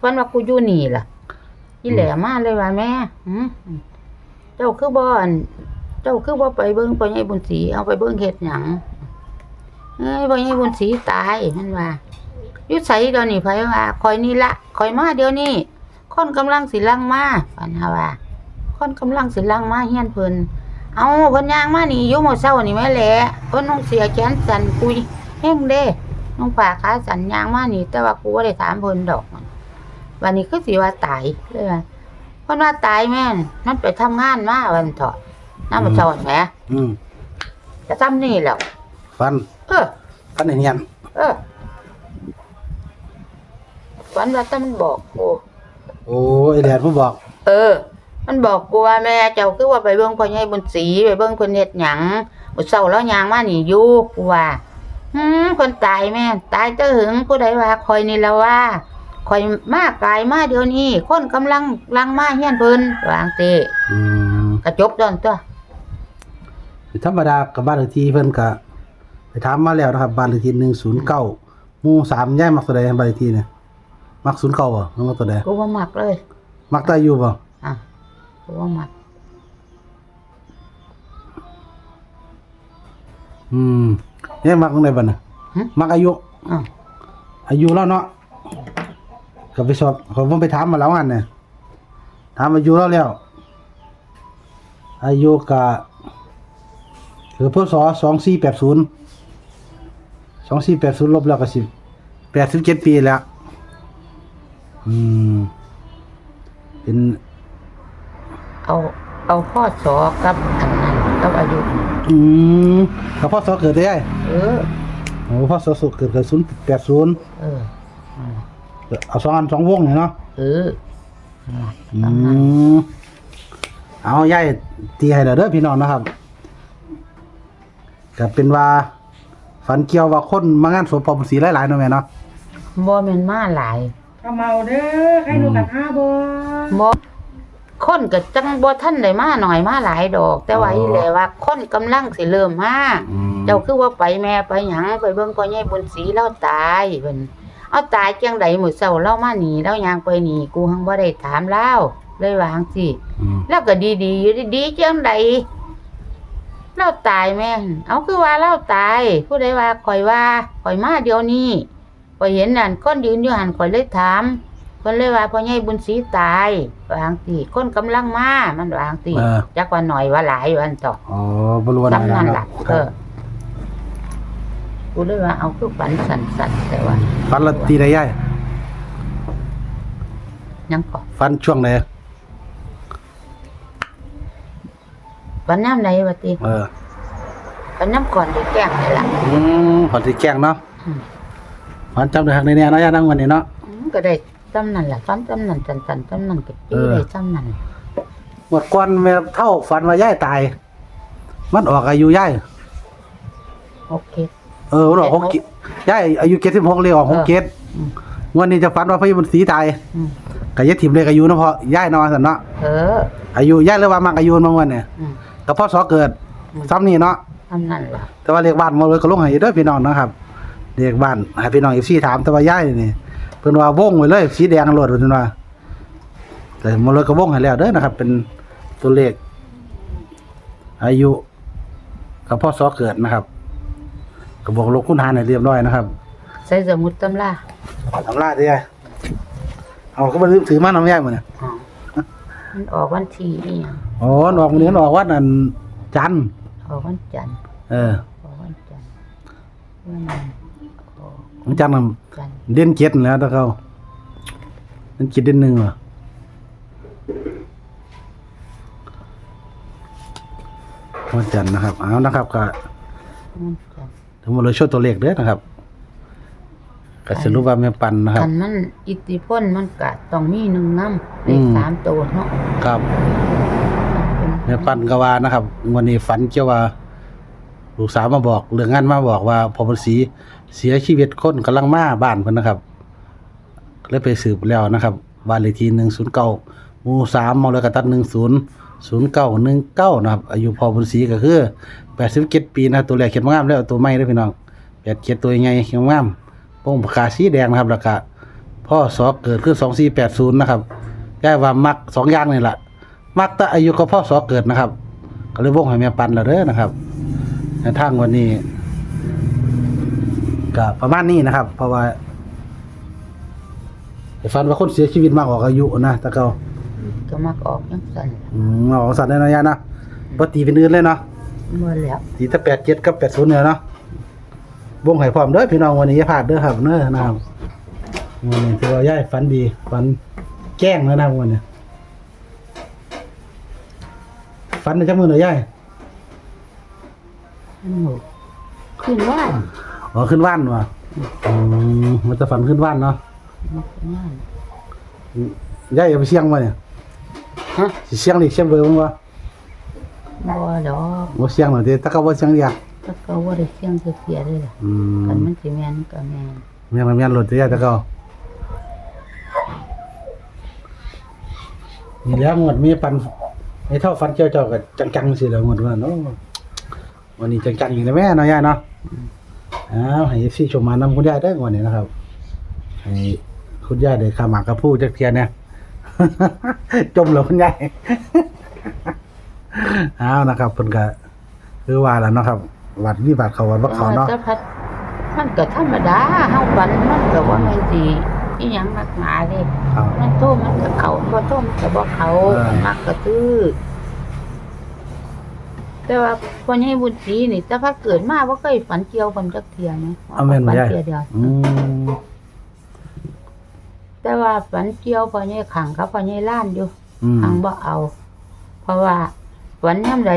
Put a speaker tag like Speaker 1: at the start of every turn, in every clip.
Speaker 1: ฝันว่ากูอยู่นี่ล่ะอีแหลมาเลยว่าแม่หืมเจ้าคือบ่อันเจ้าคือบ่ไปเบิ่งพ่อใหญ่บุญศรีเอาไปเบิ่งเฮ็ดหยังเอ้ยพ่อใหญ่บุญศรีตายมันว่าอยู่ไสเดี๋ยวนี้ไผว่าคอยนี่ละคอยมาเดี๋ยวนี้คนกำลังสิลังมาฝันหาว่าคนกำลังสิลังมาเฮียนเพิ่นเอาเพิ่นย่างมานี่อยู่หมดเช้านี่แม่แหละเพิ่นน้องเสียแขนสั่นกุยแห้งเด้น้องฝ่าขาสั่นย่างมานี่ แต่ว่ากูบ่ได้ถามเพิ่นดอก วันนี้คือสิว่าตายเลยว่าเพิ่นว่าตายแม่นมันไปทำงานมาวันเถาะน้ำมันเช้าแหม
Speaker 2: อืม
Speaker 1: จะทำนี่แหล้ว
Speaker 2: ฟัน
Speaker 1: เออ
Speaker 2: ฟันเนียน
Speaker 1: เออฝันว่าแตมันบอกกู
Speaker 2: โอ้ไอแดดผู้บอก
Speaker 1: เออ มันบอกกูว่าแม่เจ้าคือว่าไปเบิ่งพ่อใหญ่บุญศรีไปเบิ่งเพิ่นเฮ็ดหยังมื้อเช้าแล้วยางมานี่อยู่กูว่าหืมเพิ่นตายแม่ตายเตอหึงผู้ใดว่าคอยนี่ละว่า คอยมากายมาเดี๋ยวนี้ คนกำลังลังมาเฮียนเพิ่นวาจั่งติ
Speaker 2: อืม
Speaker 1: กระจบดอนตัว
Speaker 2: ธรรมดากับบ้านเลขที่เพิ่นก็ไปถามมาแล้วนะครับบ้านเลขที่หนึ่งศูนย์เก้าหมู่สามย่ายมักตัวใดบ้านเลขที่เนี่ยมักศูนย์เก้าบ่หรือมักตัวใด
Speaker 1: กูว่ามักเลย
Speaker 2: มักตาอยู่บ่
Speaker 1: อะกูว่ามัก
Speaker 2: อืมย่ายมักตรงไหนบ้าน่ะมักอายุ
Speaker 1: อะ
Speaker 2: อายุแล้วเนาะ ก็ไปสอบเขาผมไปถามมาแล้วอันเนี่ยถามอายุแล้วแล้ว อายุกะคือพศสองสี่แปดศูนย์สองสี่แปดศูนย์ลบแล้วก็สิบแปดสิบเจ็ดปีแล้วอืมเป็น
Speaker 1: เอาเอาข้อสอกับอันนั้นกับอายุ
Speaker 2: อืมแล้วพ่อสอเกิดได้ไง
Speaker 1: เออ
Speaker 2: โอ้พ่อสอเกิดเกิดศูนย์แปดศูนย์
Speaker 1: เออ
Speaker 2: เอาสองอันสองวงเนี่ยเนาะ
Speaker 1: เออ
Speaker 2: อืมเอาย่ายตีให้เราเด้อพี่น้องนะครับก็เป็นว่าฝันเกี่ยวว่าคนมางานศพพอบุญศรีหลายๆเนาะแม่เนาะ
Speaker 1: บ่แม่นมาหลาย
Speaker 3: ขมเมาเด้อใครดูกันห้าบ่
Speaker 1: บ่คนก็จังบ่ทันได้มาหน่อยมาหลายดอก แต่ว่าอีแหละว่าคนกำลังสิเริ่มมา
Speaker 2: อืม
Speaker 1: เจ้าคือว่าไปแม่ไปหยังไปเบิ่งพ่อใหญ่บุญศรีเราตายเพิ่น เอาตายจังไดมื้อเช้าเรามาหนีเราย่างไปหนีกูหังบ่ได้ถามเล่าเลยวาจั่งสิ
Speaker 2: อืม
Speaker 1: แล้วก็ดีๆอยู่ดีๆจังไดเราตายแม่นเอาคือว่าเราตายผู้ใดว่าข่อยว่าข่อยมาเดี๋ยวนี้ข่อยเห็นนั่นคนยืนอยู่หันข่อยเลยถามเพิ่นเลยว่าพ่อใหญ่บุญศรีตายวาจั่งสิคนกำลังมามันวาจั่งสิ
Speaker 2: เออ
Speaker 1: จักว่าหน่อยว่าหลายวันต่อ
Speaker 2: อ๋อบรู้ว่า
Speaker 1: จำนั่น
Speaker 2: เนาะ
Speaker 1: ล่ะ
Speaker 2: ค
Speaker 1: เอ
Speaker 2: รับ
Speaker 1: อ กูเลยว่าเอาคือฝันสั่นๆแต่ว่า
Speaker 2: ฝันละตีได้ย่าย
Speaker 1: ยังก่อ
Speaker 2: ฝันช่วงไหน
Speaker 1: ฝันน้ำไหนวะติ
Speaker 2: เออ
Speaker 1: ฝันน้ำก่อนได้แกล้งนี่ล่ะ
Speaker 2: อืมฝันที่แกล้งเนาะ
Speaker 1: อืม
Speaker 2: ฝันจำได้หักในเนี่ยเนาะย่านั่งวันนี้เนาะ
Speaker 1: อืมก็ได้จำนั่นล่ะฝันจำนั่นสั่นๆจำนั่นก็
Speaker 2: เอ
Speaker 1: ปี
Speaker 2: อ
Speaker 1: ได้จำนั่น
Speaker 2: หมดก่อนแม่เท่าฝันว่าย่ายตาย มันออกอายุย่าย
Speaker 1: โอเค
Speaker 2: เออมันออกหกเจ็ดย่ายอายุเจ็ดสิบหกเลยออกหกเจ็ด
Speaker 1: อืม
Speaker 2: วันนี้จะฝันว่าพระยบุญศรีตาย
Speaker 1: อืม
Speaker 2: ก็ยัดถิ่มเลยอายุเนาะเพราะย่ายนอนสันเนาะ
Speaker 1: เออ
Speaker 2: อายุย่ายเลยว่ามักอายุบางวันเนี่ย
Speaker 1: อืม
Speaker 2: ก็พ่อสอเกิด
Speaker 1: อืม
Speaker 2: ซ้ำนี่เนาะ
Speaker 1: จำนั่นล่ะ
Speaker 2: แต่ว่าเลขบ้านมาเลยก็ลงให้เด้อพี่น้องนะครับเลขบ้านให้พี่น้องอีซี่ถามแต่ว่าย่ายนี่เพิ่นว่าวงไว้เลยสีแดงโลดเพิ่นว่าแต่มาเลยก็วงให้แล้วเด้อนะครับ เป็นตัวเลขอายุกับพ่อสอเกิดนะครับ ก็บอกลบคุณหารให้เรียบร้อยนะครับ
Speaker 1: ใส่สมุดตำรา
Speaker 2: ทำลาดได้ไงเอาก็มาลืมถือมาน้ำย่ายมาเนี่ย
Speaker 1: อ๋อมันออกวันที่อีหยัง
Speaker 2: อ๋อออกมื้อนี้ออกวัดนั่นจันทร์
Speaker 1: ออกวันจันทร์
Speaker 2: เออ
Speaker 1: ออกวันจันทร์วันนั้นออก
Speaker 2: วันจันทร์น่ะ
Speaker 1: จันทร์
Speaker 2: เด่นเจ็ดนั่นแหล้วตะเขาเด่นเจ็ดเด่นหนึ่งเหรอวันจันทร์นะครับเอานะครับก็
Speaker 1: วันจั นทร์
Speaker 2: ทั้งหมดเลยช่วยตัวเลขเด้อนะครับก็สรุปว่าแม่ปันนะครับ
Speaker 1: คันมันอิทธิพลมันก็ต้องมีหนึ่งน้ำเล
Speaker 2: อื
Speaker 1: ข
Speaker 2: ม
Speaker 1: สามตัวเนาะ
Speaker 2: ครับ แม่ปันก็ว่านะครับ วันนี้ฝันเกี่ยวว่า ลูกสาวมาบอกเรื่องงานมาบอกว่าพอพสีเสียชีวิตคนกำลังมาบ้านเพิ่นนะครับเลยไปสืบแล้วนะครับบ้านเลขที่หนึ่งศูนย์เก้าหมู่สามมอเลยกตัดหนึ่งศูนย์ ศูนย์เก้าหนึ่งเก้านะครับ อายุพอพสีก็คือแปดสิบเจ็ดปีนะตัวแรกเขียนงามแล้วตัวใหม่เด้วยพี่น้องแปดเจ็ดตัวใหญ่เขียนงามโป้งปากกาสีแดงนะครับแล้วก็พพ่อสอเกิดคือ2480นะครับยายว่ามักสองอย่างนี่แหละมักแต่อายุก็พ่อสอเกิดนะครับ ก็เลยวงให้แม่ปันแล้วเด้อนะครับในทางวันนี้ก็ประมาณนี้นะครับ เพราะว่าฟันว่าคนเสียชีวิตมากกว่าอายุนะแต่ก็
Speaker 1: ก็มักออกจังซั่น
Speaker 2: อืมเอาของสัตว์ในระยะนะปตีเป็นอื่นเลยเนาะ
Speaker 1: บ่แล้ว
Speaker 2: ตีแต่แปดเจ็ดกับแปดศูนย์เนี่ยเนาะวงไห้พร้อมเด้อพี่น้องวันนี้อย่าพลาดเด้อครับเน้อนะครับวันนี้ถือว่าย่ายฝันดีฝันแกล้งแล้วนะวันนี้ฝันในจังมือหน่อยย่าย
Speaker 1: มันหนูขึ้นว่าน
Speaker 2: อ๋อขึ้นว่านว่ะอืมมันจะฝันขึ้นว่านเนาะ
Speaker 1: มันขึ้นว่าน
Speaker 2: ย่ายเอาไปเชียงมาเนี่ย
Speaker 1: ฮะ
Speaker 2: สิเชียงดิเชียงเบอร์มั้งวะ
Speaker 1: บ่ดอก
Speaker 2: ว่าเชียงหน่อยเด้แต่ก็ว่าเชียงเดียว
Speaker 1: แต่ก็บ่ได้เสียงเสียๆเลยล่ะ
Speaker 2: อื
Speaker 1: คัน
Speaker 2: ม
Speaker 1: มันสิแม่นก็แม่น
Speaker 2: แม่นแม่นรถย่ายแต่ก็นี่แหล้วงวดมีปันไอ้เท่าฟันเจ้าเจ้าก็จังๆสิแล้วงวดว่าเนาะวันนี้จังๆอีกแล้วแม่เนาะย่ายเนาะอ้าวให้ซี่ชมมานำคุณย่ายได้อวันนี้นะครับให้คุณย่ายได้ขาหมากกระพู้จักเทียนเนี่ย จมแล้วคุณย่ายอ้าวนะครับเพิ่นก็คือว่าแล้วเนาะครับ วัดมีบาดเขาวัดบ่เขาเนาะ
Speaker 1: แต่พัดมันก็ธรรมดาเฮาฝันมันก็ว่าแม่นสิอีหยังนักหนาเด้
Speaker 2: ครับ
Speaker 1: มันโตมันก็เขาบ่โตมันก็บ่เขา
Speaker 2: เออ
Speaker 1: มักก็ตื้อแต่ว่าพ่อใหญ่บุญศรีนี่แต่พัดเกิดมาบ่เคยฝันเกี่ยวเพิ่นจักเที่ยนะ
Speaker 2: เอาแม่นบ่
Speaker 1: ฝัน
Speaker 2: ยาย
Speaker 1: เที่ยเดียว
Speaker 2: อืม
Speaker 1: แต่ว่าฝันเกี่ยวพ่อใหญ่ขังกับพ่อใหญ่ล้านอยู่
Speaker 2: อืม
Speaker 1: ขังบ่เอา เพราะว่าฝันยามใด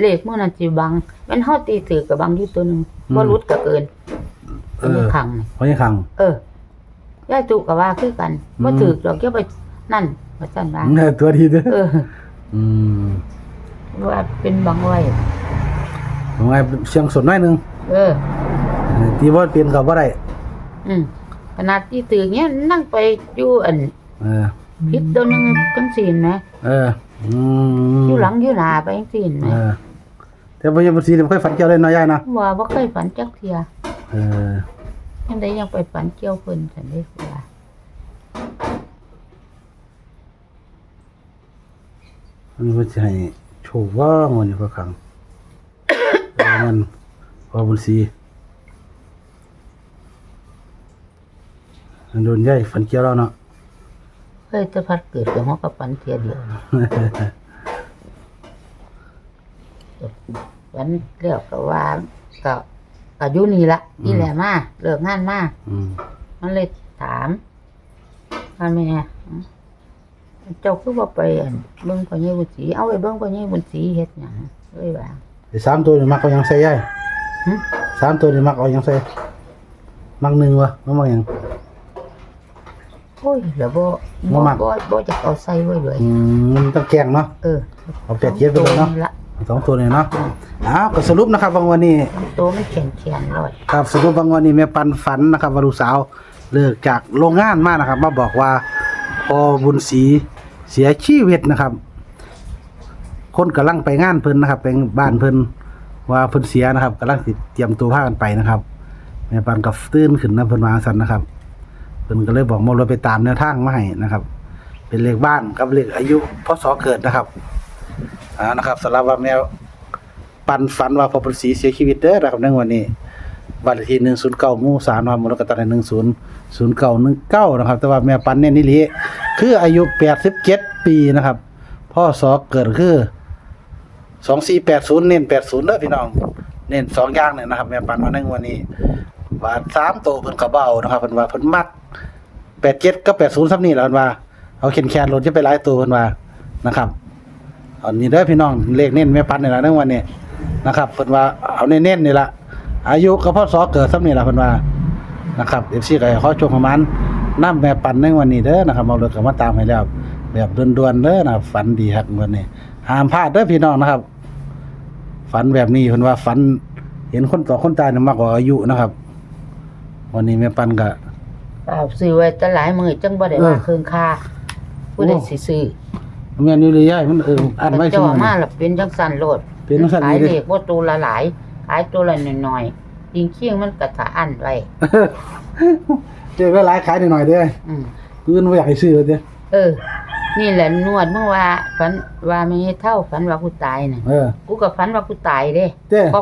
Speaker 1: เลขมื้อนั้นสิบังแม่นเฮาตีถือก็บังอยู่ตัวหนึงบ่หลุดก็เกิน
Speaker 2: เอ
Speaker 1: พ่อใหญ่
Speaker 2: อ
Speaker 1: ขังนี่
Speaker 2: เพราะยังขัง
Speaker 1: เออยายตุก็ว่าคือกันบ่
Speaker 2: อืม
Speaker 1: ถือดอกเกี่ยวไปนั่นว่าซั่นว่า
Speaker 2: เออตัวดีเด้อ
Speaker 1: เออ
Speaker 2: อืม
Speaker 1: ว่าเป็นบังไว้
Speaker 2: ผมไงเสียงสดหน่อยหนึง
Speaker 1: เออ
Speaker 2: เออตีบ่เป็นก็บ่ได้
Speaker 1: อืม ขนาดที่ตื่นเนี้ยนั่งไปอยู่อัน
Speaker 2: เออ
Speaker 1: พิษตัวหนึงจังซี่นะ
Speaker 2: เออ อืม
Speaker 1: อยู่หลังอยู่หน้าไปจังซี่
Speaker 2: เอ
Speaker 1: นะ
Speaker 2: อแต่บ่ยังบ่สิได้บ่ค่อยฝันเกี่ยวเลยเนาะยายเนาะ
Speaker 1: ว่าบ่เคยฝันจักเที่ย
Speaker 2: เออ
Speaker 1: ยังได้ยังไปฝันเกี่ยวเพิ่นซั่นเด้ว่า
Speaker 2: มันบ่สิให้โชคว่ามันนี่ก็ขังเออมันพอบุญศรี อันโดนยายฝันเกี่ยวแล้วเนาะ
Speaker 1: เคยจะพัดเกิดกับฮอกกับฝันเที่ยเดียวนะฝันแล้วก็ว่าก็ก็อยู่นี่ละนี่แหละมาเลิกงานมา
Speaker 2: อืม
Speaker 1: มันเลยถามว่าแม่อืมเจ้าคือว่าไปอั่นเบิ่งพ่อใหญ่บุญศรีเอาไปเบิ่งพ่อใหญ่บุญศรีเฮ็ดหยังเลยว่า
Speaker 2: ไอ้สามตัวนี่มักเอาหยังใส่ยาย
Speaker 1: หึ
Speaker 2: สามตัวนี่มักเอาหยังใส่มักหนึ่งวะมักมักหยัง
Speaker 1: โอ้ยแล้วบ่
Speaker 2: บ่
Speaker 1: บ่
Speaker 2: มัก
Speaker 1: บ่บ่จะเอาใส่ไว้เลย
Speaker 2: อืมมันต้องแกงเนาะ
Speaker 1: เออ
Speaker 2: เอาแปดเจ็ดไปเลยเนาะ
Speaker 1: ตัวละ
Speaker 2: สองตัวเนี่ยเนาะอ้าวก็สรุปนะครับบางวันนี้
Speaker 1: ตัวมันแข็งๆเลย
Speaker 2: ครับสรุปบางวันนี้แม่ปันฝันนะครับว่าลูกสาวเลิกจากโรงงานมานะครับ มาบอกว่าพอบุญศรีเสียชีวิตนะครับ คนกำลังไปงานเพิ่นนะครับ ไปบ้านเพิ่นว่าเพิ่นเสียนะครับกำลังสิเตรียมตัวพากันไปนะครับแม่ปันก็ตื่นขึ้นนะเพิ่นมาสั่นนะครับ เพิ่นก็เลยบอกมารถไปตามแนวทางมาให้นะครับ เป็นเลขบ้านกับเลขอายุพศเกิดนะครับอ่านะครับสำหรับว่าแมวปันฝันว่าพอปุษีเสียชีวิตเด้อนะครับในวันนี้วันที่หนึ่งศูนย์เก้ามู่สามนามรกตาหนึ่งศูนย์ศูนย์เก้าหนึ่งเก้านะครับ แต่ว่าแม่ปันเนี่ยนี่ลีคืออายุแปดสิบเจ็ดปีนะครับ พ่อสอเกิดคือสองสี่แปดศูนย์เน้นแปดศูนย์เด้อพี่น้อง เน้นสองอย่างเนี่ยนะครับ แม่ปันมาในวันนี้ว่าสามโตวเพิ่นกระเบ้านะครับเพิ่นว่าเพิ่นมัก แปดเจ็ดก็แปดศูนย์ซ้ำนี่แหละเพิ่นว่าเอาเข็นแคนรถจะไปหลายตัวเพิ่นว่านะครับอานี่เด้อพี่น้องเลขเน้นแม่ปันนี่ล่ะในวันนี้นะครับเพิ่นว่าเอาเน้นๆนี่ล่ะอายุก็พ่อสอเกิดซ้ำนี่ละเพิ่นว่านะครับ FC ก็ขอชมประมาณนํแม่ปันในวันนี้เด้อนะครับเอารถก็มาตามให้แล้วแบบด่วนๆเด้อนะฝันดีฮักวันนี้ห้ามพลาดเด้อพี่น้องนะครับ ฝันแบบนี้เพิ่นว่าฝันเห็นคนต่อคนตายนี่มากกว่าอายุนะครับ วันนี้แม่ปันก็
Speaker 1: เปล่าซื้อไว้แต่หลายมื้อจังบ่ได้
Speaker 2: เออ
Speaker 1: ว่าเครื่องค่าผู้ใดสิซื้อ
Speaker 2: แม่นอยู่เลยยายมันเอออ่านไว้
Speaker 1: เจ้า
Speaker 2: ซั่น
Speaker 1: มา
Speaker 2: น่ะ
Speaker 1: แล้วเป็นจังซั่นโลด
Speaker 2: เป็นจังซั่น
Speaker 1: ขาย
Speaker 2: นี่เด้
Speaker 1: เลขบ่ตัวละหลายขายตัวละน้อยๆจริงเคียงมันก็ถ้าอันไว้
Speaker 2: เจอหลายๆขายหน่อยๆเด้อ
Speaker 1: อืม
Speaker 2: ปืนบ่อยากให้ซื้อเด้อ
Speaker 1: เออ นี่แหละนวดเมื่อว่าฝันว่าไม่ให้เท่าฝันว่ากูตายน่ะ
Speaker 2: เออ
Speaker 1: กูก็ฝันว่ากูตายเด้
Speaker 2: เด้
Speaker 1: พอ